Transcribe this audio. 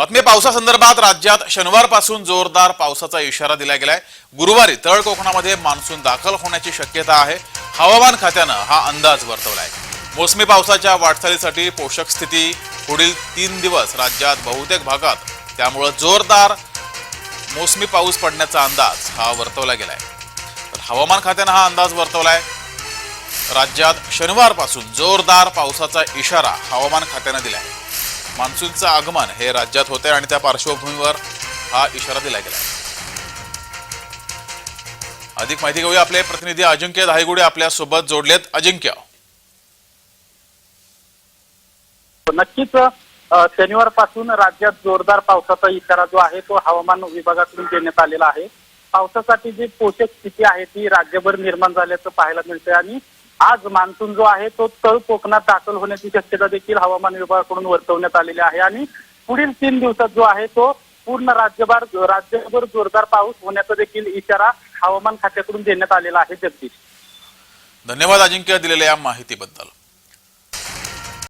बातमी पावसासंदर्भात राज्यात शनिवारपासून जोरदार पावसाचा इशारा दिला गेलाय. गुरुवारी तळ कोकणामध्ये मान्सून दाखल होण्याची शक्यता आहे. हवामान खात्यानं हा अंदाज वर्तवलाय. मोसमी पावसाच्या वाटचालीसाठी पोषक स्थिती पुढील तीन दिवस राज्यात बहुतेक भागात त्यामुळं जोरदार मोसमी पाऊस पडण्याचा अंदाज हा वर्तवला गेलाय. तर हवामान खात्यानं हा अंदाज वर्तवलाय. राज्यात शनिवारपासून जोरदार पावसाचा इशारा हवामान खात्यानं दिलाय. मान्सूनचं आगमन हे राज्यात होते आणि त्या पार्श्वभूमीवर हा इशारा दिला गेला अधिक माहिती घेऊया आपले प्रतिनिधी अजिंक्य धायगुडे आपल्यासोबत जोडलेत. अजिंक्य. नक्कीच शनिवार शनिवारपासून राज्यात जोरदार पावसाचा इशारा जो आहे तो हवामान विभागाकडून देण्यात आलेला आहे. पावसासाठी जी पोषक स्थिती आहे ती राज्यभर निर्माण झाल्याचं पाहायला मिळते आणि आज मान्सून जो आहे तो तळ कोकणात दाखल होण्याची शक्यता देखील हवामान विभागाकडून वर्तवण्यात आलेली आहे. आणि पुढील तीन दिवसात जो आहे तो पूर्ण राज्यभर राज्यभर जोरदार पाऊस होण्याचा देखील इशारा हवामान खात्याकडून देण्यात आलेला आहे जगदीश. धन्यवाद अजिंक्य दिलेल्या या माहितीबद्दल.